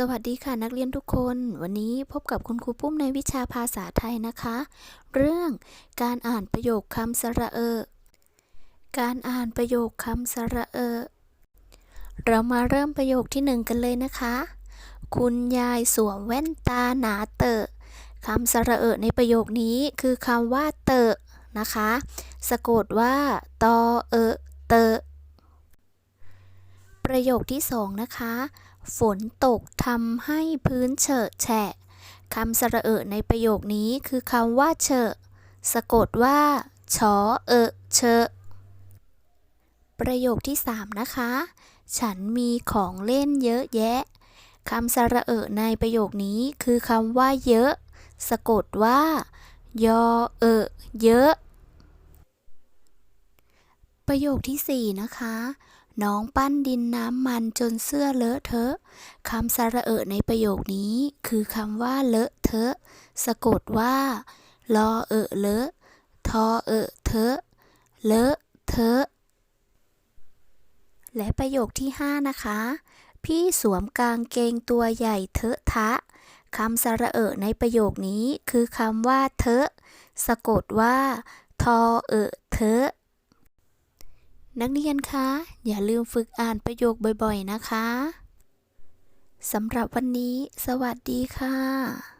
สวัสดีค่ะนักเรียนทุกคน วันนี้พบกับคุณครูปุ้มในวิชาภาษาไทยนะคะ เรื่องการอ่านประโยคคำสระเออ การอ่านประโยคคำสระเออ เรามาเริ่มประโยคที่หนึ่งกันเลยนะคะ คุณยายสวมแว่นตาหนาเตอะคำสระเออในประโยคนี้คือคำว่าเตอะนะคะ สะกดว่าตอเออเตอะประโยคที่สองนะคะ ฝนตกทำให้พื้นเฉอะแฉะคำสระเอะในประโยคนี้คือคำว่าเฉอะสะกดว่าชอเอะเชอะประโยคที่สามนะคะ ฉันมีของเล่นเยอะแยะคำสระเอะในประโยคนี้คือคำว่าเยอะ สะกดว่า ยอเอะเยอะ ประโยคที่สี่นะคะ น้องปั้นดินน้ำมันจนเสื้อเลอะเทอะคำสระเอะในประโยคนี้ คือคำว่าเลอะเทอะสะกดว่า ลอเอะเลอะทอเอะเทอะเลอะเทอะและประโยคที่ห้านะคะ พี่สวมกางเกงตัวใหญ่เทอะทะคำสระเอะในประโยคนี้ คือคำว่าเทอะสะกดว่า ทอเอะเทอะ นักเรียนคะ อย่าลืมฝึกอ่านประโยคบ่อยๆนะคะ สำหรับวันนี้ สวัสดีค่ะ